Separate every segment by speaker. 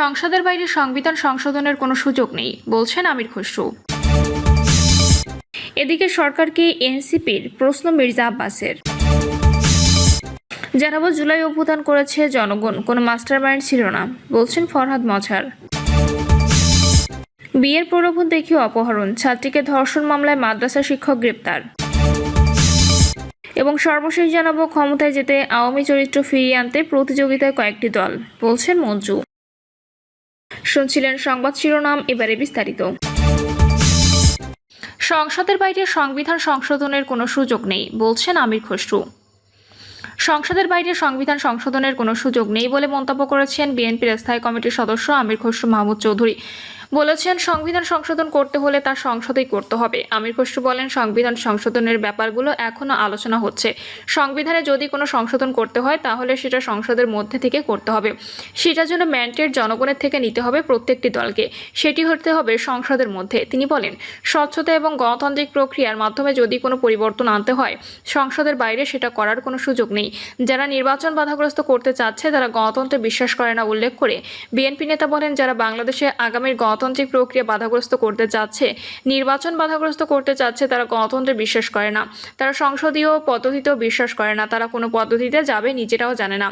Speaker 1: সংসদের বাইরে সংবিধান সংশোধনের কোনো সুযোগ নেই বলছেন আমির খসরু এদিকে সরকারকে এনসিপির প্রশ্ন মির্জা আব্বাসের জানাবো জুলাই অভ্যুত্থান করেছে জনগণ কোনো মাস্টার মাইন্ড ছিল না বলছেন ফরহাদ মজার বিয়ের প্রলোভন দেখিয়ে অপহরণ ছাত্রীকে ধর্ষণ মামলায় মাদ্রাসা শিক্ষক গ্রেপ্তার এবং সর্বশেষ জানাবো ক্ষমতায় যেতে আওয়ামী চরিত্র ফিরিয়ে আনতে প্রতিযোগিতায় কয়েকটি দল বলছেন মঞ্জু শুনছিলেন সংবাদ শিরোনাম এবারে বিস্তারিত সংসদের বাইরে সংবিধান সংশোধনের কোনো সুযোগ নেই বলছেন আমির খসরু সংসদের বাইরে সংবিধান সংশোধনের কোনো সুযোগ নেই বলে মন্তব্য করেছেন বিএনপির স্থায়ী কমিটির সদস্য আমির খসরু মাহমুদ চৌধুরী বলেছেন সংবিধান সংশোধন করতে হলে তা সংসদেই করতে হবে আমির খসরু বলেন সংবিধান সংশোধনের ব্যাপারগুলো এখনও আলোচনা হচ্ছে সংবিধানে যদি কোনো সংশোধন করতে হয় তাহলে সেটা সংসদের মধ্যে থেকে করতে হবে সেটা জন্য ম্যান্ডেট জনগণের থেকে নিতে হবে প্রত্যেকটি দলকে সেটি হতে হবে সংসদের মধ্যে তিনি বলেন স্বচ্ছতা এবং গণতান্ত্রিক প্রক্রিয়ার মাধ্যমে যদি কোনো পরিবর্তন আনতে হয় সংসদের বাইরে সেটা করার কোনো সুযোগ নেই যারা নির্বাচন বাধাগ্রস্ত করতে চাচ্ছে তারা গণতন্ত্রে বিশ্বাস করে না উল্লেখ করে বিএনপি নেতা বলেন যারা বাংলাদেশে আগামীর গণ গণতান্ত্রিক প্রক্রিয়া বাধাগ্রস্ত করতে চাচ্ছে নির্বাচন বাধাগ্রস্ত করতে চাচ্ছে তারা গণতন্ত্রে বিশ্বাস করে না তারা সংসদীয় পদ্ধতিতেও বিশ্বাস করে না তারা কোনো পদ্ধতিতে যাবে নিজেরাও জানে না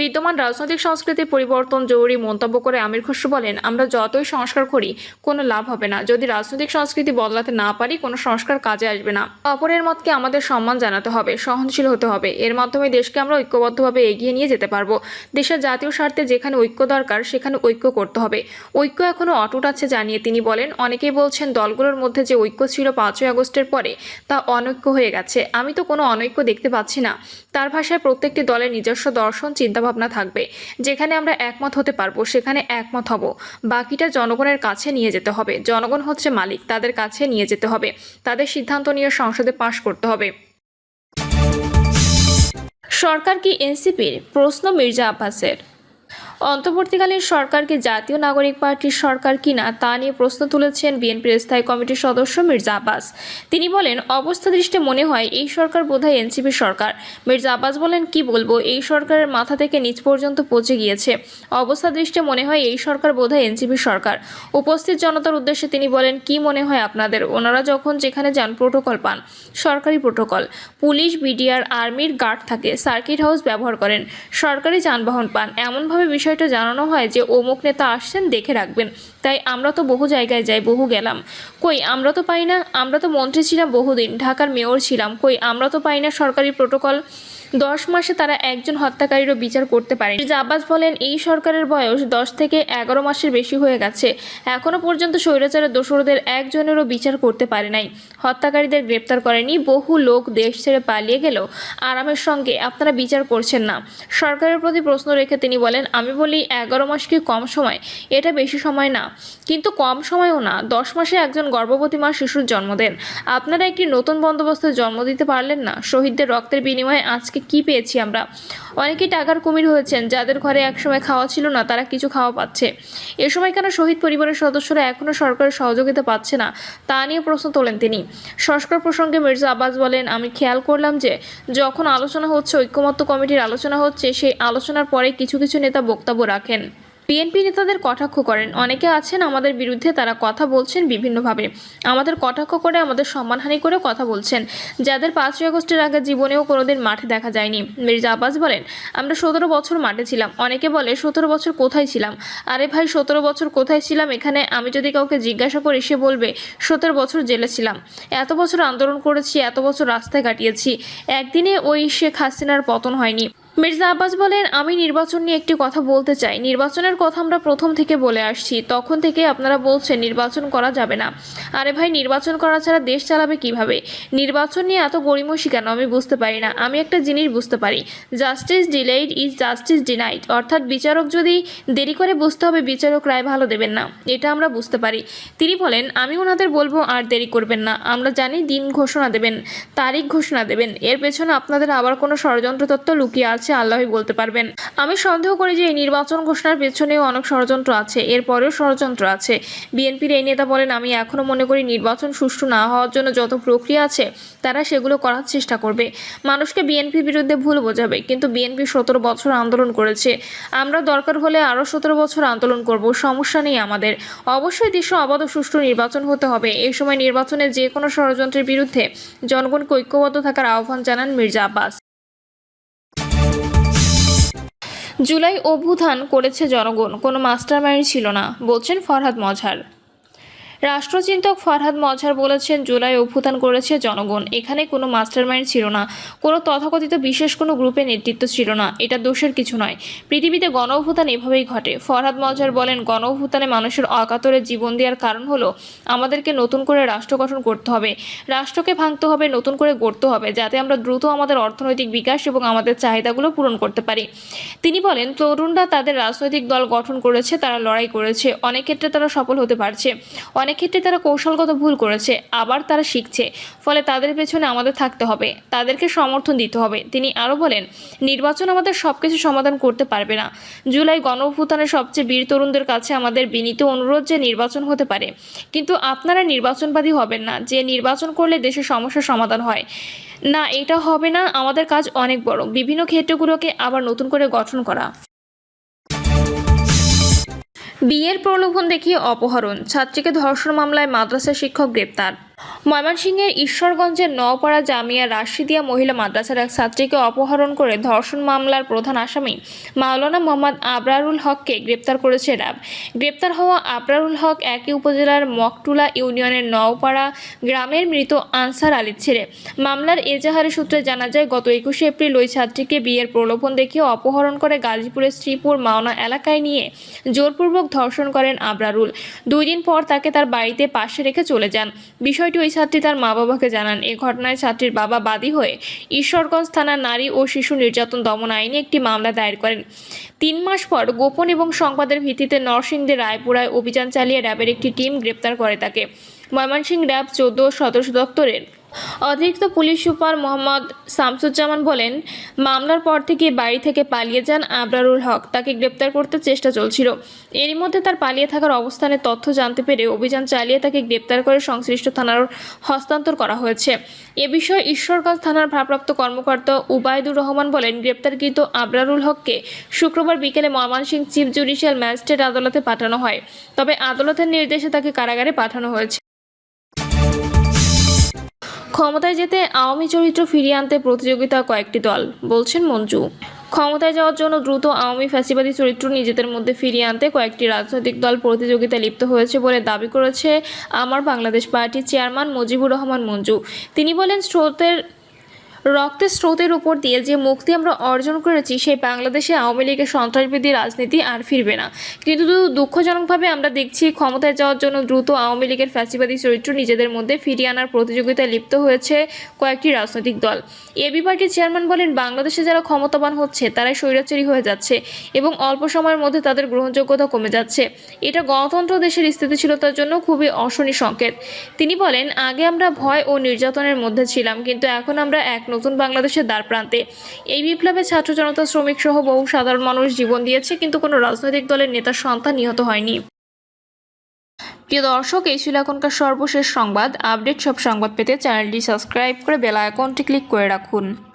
Speaker 1: বিদ্যমান রাজনৈতিক সংস্কৃতির পরিবর্তন জরুরি মন্তব্য করে আমির খসরু বলেন আমরা যতই সংস্কার করি কোনো লাভ হবে না যদি রাজনৈতিক সংস্কৃতি বদলাতে না পারি কোনো সংস্কার কাজে আসবে না অপরের মতকে আমাদের সম্মান জানাতে হবে সহনশীল হতে হবে এর মাধ্যমে দেশকে আমরা ঐক্যবদ্ধভাবে এগিয়ে নিয়ে যেতে পারবো দেশের জাতীয় স্বার্থে যেখানে ঐক্য দরকার সেখানে ঐক্য করতে হবে ঐক্য এখনও অটুট আছে জানিয়ে তিনি বলেন অনেকেই বলছেন দলগুলোর মধ্যে যে ঐক্য ছিল পাঁচই আগস্টের পরে তা অনৈক্য হয়ে গেছে আমি তো কোনো অনৈক্য দেখতে পাচ্ছি না তার ভাষায় প্রত্যেকটি দলের নিজস্ব দর্শন চিন্তাভাবনা থাকবে যেখানে আমরা একমত হতে পারবো সেখানে একমত হব বাকিটা জনগণের কাছে নিয়ে যেতে হবে জনগণ হচ্ছে মালিক তাদের কাছে নিয়ে যেতে হবে তাদের সিদ্ধান্ত নিয়ে সংসদে পাশ করতে হবে সরকার কি এনসিপির প্রশ্ন মির্জা আব্বাসের অন্তর্বর্তীকালীন সরকারকে জাতীয় নাগরিক পার্টির সরকার কিনা তা নিয়ে প্রশ্ন তুলেছেন বিএনপির স্থায়ী কমিটির সদস্য মির্জা আব্বাস তিনি বলেন অবস্থা দৃষ্টে মনে হয় এই সরকার বোধহয় এনসিপি সরকার মির্জা আব্বাস বলেন কি বলবো এই সরকারের মাথা থেকে নিচ পর্যন্ত পৌঁছে গিয়েছে অবস্থা দৃষ্টে মনে হয় এই সরকার বোধহয় এনসিপি সরকার উপস্থিত জনতার উদ্দেশ্যে তিনি বলেন কি মনে হয় আপনাদের ওনারা যখন যেখানে যান প্রোটোকল পান সরকারি প্রোটোকল পুলিশ বিডিআর আর্মির গার্ড থাকে সার্কিট হাউস ব্যবহার করেন সরকারি যানবাহন পান এমনভাবে বিষয় বিষয়টা জানানো হয় যে অমুক নেতা আসছেন দেখে রাখবেন তাই আমরা তো বহু জায়গায় যাই বহু গেলাম কই আমরা তো পাই না আমরা তো মন্ত্রী ছিলাম বহুদিন ঢাকার মেয়র ছিলাম কই আমরা তো পাই না সরকারি প্রোটোকল দশ মাসে তারা একজন হত্যাকারীরও বিচার করতে পারেনি আব্বাস বলেন এই সরকারের বয়স দশ থেকে এগারো মাসের বেশি হয়ে গেছে এখনও পর্যন্ত স্বৈরাচারের দোষরদের একজনেরও বিচার করতে পারে নাই হত্যাকারীদের গ্রেপ্তার করেনি বহু লোক দেশ ছেড়ে পালিয়ে গেল আরামের সঙ্গে আপনারা বিচার করছেন না সরকারের প্রতি প্রশ্ন রেখে তিনি বলেন আমি বলি এগারো মাস কি কম সময় এটা বেশি সময় না কিন্তু কম সময়ও না দশ মাসে একজন গর্ভবতী মা শিশুর জন্ম দেন আপনারা একটি নতুন বন্দোবস্তে জন্ম দিতে পারলেন না শহীদদের রক্তের বিনিময়ে আজকে কি পেয়েছি আমরা অনেকেই টাকার কুমির হয়েছেন যাদের ঘরে একসময় খাওয়া ছিল না তারা কিছু খাওয়া পাচ্ছে এ সময় কেন শহীদ পরিবারের সদস্যরা এখনও সরকারের সহযোগিতা পাচ্ছে না তা নিয়ে প্রশ্ন তোলেন তিনি সংস্কার প্রসঙ্গে মির্জা আব্বাস বলেন আমি খেয়াল করলাম যে যখন আলোচনা হচ্ছে ঐক্যমত্য কমিটির আলোচনা হচ্ছে সেই আলোচনার পরে কিছু কিছু নেতা বক্তব্য রাখেন বিএনপি নেতাদের কটাক্ষ করেন অনেকে আছেন আমাদের বিরুদ্ধে তারা কথা বলছেন বিভিন্নভাবে আমাদের কটাক্ষ করে আমাদের সম্মানহানি করে কথা বলছেন যাদের পাঁচই আগস্টের আগে জীবনেও কোনোদিন মাঠে দেখা যায়নি মির্জা আব্বাস বলেন আমরা সতেরো বছর মাঠে ছিলাম অনেকে বলে সতেরো বছর কোথায় ছিলাম আরে ভাই সতেরো বছর কোথায় ছিলাম এখানে আমি যদি কাউকে জিজ্ঞাসা করি সে বলবে সতেরো বছর জেলে ছিলাম এত বছর আন্দোলন করেছি এত বছর রাস্তায় কাটিয়েছি একদিনে ওই শেখ হাসিনার পতন হয়নি মির্জা আব্বাস বলেন আমি নির্বাচন নিয়ে একটি কথা বলতে চাই নির্বাচনের কথা আমরা প্রথম থেকে বলে আসছি তখন থেকে আপনারা বলছেন নির্বাচন করা যাবে না আরে ভাই নির্বাচন করা ছাড়া দেশ চালাবে কিভাবে নির্বাচন নিয়ে এত গরিমসি কেন আমি বুঝতে পারি না আমি একটা জিনিস বুঝতে পারি justice delayed is justice denied অর্থাৎ বিচারক যদি দেরি করে বুঝতে হবে বিচারক রায় ভালো দেবেন না এটা আমরা বুঝতে পারি তিনি বলেন আমি ওনাদের বলবো আর দেরি করবেন না আমরা জানি দিন ঘোষণা দেবেন তারিখ ঘোষণা দেবেন এর পেছনে আপনাদের আবার কোনো ষড়যন্ত্র তত্ত্ব লুকিয়ে আছে আছে আল্লাহই বলতে পারবেন আমি সন্দেহ করি যে এই নির্বাচন ঘোষণার পেছনেও অনেক ষড়যন্ত্র আছে এরপরেও ষড়যন্ত্র আছে বিএনপির এই নেতা বলেন আমি এখনও মনে করি নির্বাচন সুষ্ঠু না হওয়ার জন্য যত প্রক্রিয়া আছে তারা সেগুলো করার চেষ্টা করবে মানুষকে বিএনপির বিরুদ্ধে ভুল বোঝাবে কিন্তু বিএনপি সতেরো বছর আন্দোলন করেছে আমরা দরকার হলে আরও সতেরো বছর আন্দোলন করব সমস্যা নেই আমাদের অবশ্যই দৃশ্য অবাধ সুষ্ঠু নির্বাচন হতে হবে এই সময় নির্বাচনে যে কোনো ষড়যন্ত্রের বিরুদ্ধে জনগণকে ঐক্যবদ্ধ থাকার আহ্বান জানান মির্জা আব্বাস জুলাই অভ্যুত্থান করেছে জনগণ কোনো মাস্টারমাইন্ড ছিল না বলছেন ফরহাদ মজহার রাষ্ট্রচিন্তক ফরহাদ মজহার বলেছেন জুলাই অভ্যুত্থান করেছে জনগণ এখানে কোনো মাস্টারমাইন্ড ছিল না কোনো তথাকথিত বিশেষ কোনো গ্রুপের নেতৃত্ব ছিল না এটা দোষের কিছু নয় পৃথিবীতে গণ অভ্যুত্থান এভাবেই ঘটে ফরহাদ মজহার বলেন গণ অভ্যুত্থানে মানুষের অকাতরে জীবন দেওয়ার কারণ হলো আমাদেরকে নতুন করে রাষ্ট্র গঠন করতে হবে রাষ্ট্রকে ভাঙতে হবে নতুন করে গড়তে হবে যাতে আমরা দ্রুত আমাদের অর্থনৈতিক বিকাশ এবং আমাদের চাহিদাগুলো পূরণ করতে পারি তিনি বলেন তরুণরা তাদের রাজনৈতিক দল গঠন করেছে তারা লড়াই করেছে অনেক ক্ষেত্রে তারা সফল হতে পারছে অনেক অনেক ক্ষেত্রে তারা কৌশলগত ভুল করেছে আবার তারা শিখছে ফলে তাদের পেছনে আমাদের থাকতে হবে তাদেরকে সমর্থন দিতে হবে তিনি আরও বলেন নির্বাচন আমাদের সব কিছু সমাধান করতে পারবে না জুলাই গণভূতানের সবচেয়ে বীর তরুণদের কাছে আমাদের বিনীত অনুরোধ যে নির্বাচন হতে পারে কিন্তু আপনারা নির্বাচনবাদী হবেন না যে নির্বাচন করলে দেশের সমস্যার সমাধান হয় না এটা হবে না আমাদের কাজ অনেক বড় বিভিন্ন ক্ষেত্রগুলোকে আবার নতুন করে গঠন করা বিয়ের প্রলোভন দেখিয়ে অপহরণ ছাত্রীকে ধর্ষণ মামলায় মাদ্রাসা শিক্ষক গ্রেপ্তার ময়মনসিংহের ঈশ্বরগঞ্জের নওপাড়া জামিয়া রাশিদিয়া মহিলা মাদ্রাসার এক ছাত্রীকে অপহরণ করে ধর্ষণ মামলার প্রধান আসামি মাওলানা মোহাম্মদ আবরারুল হককে গ্রেপ্তার করেছে র্যাব গ্রেপ্তার হওয়া আবরারুল হক একই উপজেলার মকটুলা ইউনিয়নের নওপাড়া গ্রামের মৃত আনসার আলীর ছেলে মামলার এজাহারের সূত্রে জানা যায় গত একুশে এপ্রিল ওই ছাত্রীকে বিয়ের প্রলোভন দেখিয়ে অপহরণ করে গাজীপুরের শ্রীপুর মাওনা এলাকায় নিয়ে জোরপূর্বক ধর্ষণ করেন আবরারুল দুই দিন পর তাকে তার বাড়িতে পাশে রেখে চলে যান বিষয়টি বিষয়টি ওই ছাত্রী তার মা বাবাকে জানান এ ঘটনায় ছাত্রীর বাবা বাদী হয়ে ঈশ্বরগঞ্জ থানার নারী ও শিশু নির্যাতন দমন আইনে একটি মামলা দায়ের করেন তিন মাস পর গোপন এবং সংবাদের ভিত্তিতে নরসিংদের রায়পুরায় অভিযান চালিয়ে র্যাবের একটি টিম গ্রেপ্তার করে তাকে ময়মনসিং র্যাব চোদ্দ সদস্য দপ্তরের অতিরিক্ত পুলিশ সুপার মোহাম্মদ শামসুজ্জামান বলেন মামলার পর থেকে বাড়ি থেকে পালিয়ে যান আবরারুল হক তাকে গ্রেপ্তার করতে চেষ্টা চলছিল এরই মধ্যে তার পালিয়ে থাকার অবস্থানে তথ্য জানতে পেরে অভিযান চালিয়ে তাকে গ্রেপ্তার করে সংশ্লিষ্ট থানার হস্তান্তর করা হয়েছে এ বিষয়ে ঈশ্বরগঞ্জ থানার ভারপ্রাপ্ত কর্মকর্তা উবায়দুর রহমান বলেন গ্রেপ্তারকৃত আবরারুল হককে শুক্রবার বিকেলে ময়মনসিংহ চিফ জুডিশিয়াল ম্যাজিস্ট্রেট আদালতে পাঠানো হয় তবে আদালতের নির্দেশে তাকে কারাগারে পাঠানো হয়েছে ক্ষমতায় যেতে আওয়ামী চরিত্র ফিরিয়ে আনতে প্রতিযোগিতা কয়েকটি দল বলছেন মঞ্জু ক্ষমতায় যাওয়ার জন্য দ্রুত আওয়ামী ফ্যাসিবাদী চরিত্র নিজেদের মধ্যে ফিরিয়ে আনতে কয়েকটি রাজনৈতিক দল প্রতিযোগিতায় লিপ্ত হয়েছে বলে দাবি করেছে আমার বাংলাদেশ পার্টির চেয়ারম্যান মুজিবুর রহমান মঞ্জু তিনি বলেন স্রোতের রক্তের স্রোতের উপর দিয়ে যে মুক্তি আমরা অর্জন করেছি সেই বাংলাদেশে আওয়ামী লীগের সন্ত্রাসবাদী রাজনীতি আর ফিরবে না কিন্তু দুঃখজনকভাবে আমরা দেখছি ক্ষমতায় যাওয়ার জন্য দ্রুত আওয়ামী লীগের ফ্যাসিবাদী চরিত্র নিজেদের মধ্যে ফিরিয়ে আনার প্রতিযোগিতায় লিপ্ত হয়েছে কয়েকটি রাজনৈতিক দল এবি পার্টির চেয়ারম্যান বলেন বাংলাদেশে যারা ক্ষমতাবান হচ্ছে তারাই স্বৈরাচারী হয়ে যাচ্ছে এবং অল্প সময়ের মধ্যে তাদের গ্রহণযোগ্যতা কমে যাচ্ছে এটা গণতন্ত্র দেশের স্থিতিশীলতার জন্য খুবই অশনি সংকেত তিনি বলেন আগে আমরা ভয় ও নির্যাতনের মধ্যে ছিলাম কিন্তু এখন আমরা এক নতুন বাংলাদেশের দ্বার প্রান্তে এই বিপ্লবে ছাত্র জনতা শ্রমিক সহ বহু সাধারণ মানুষ জীবন দিয়েছে কিন্তু কোনো রাজনৈতিক দলের নেতার সন্তান নিহত হয়নি প্রিয় দর্শক এই ছিল এখনকার সর্বশেষ সংবাদ আপডেট সব সংবাদ পেতে চ্যানেলটি সাবস্ক্রাইব করে বেলা আইকনটি ক্লিক করে রাখুন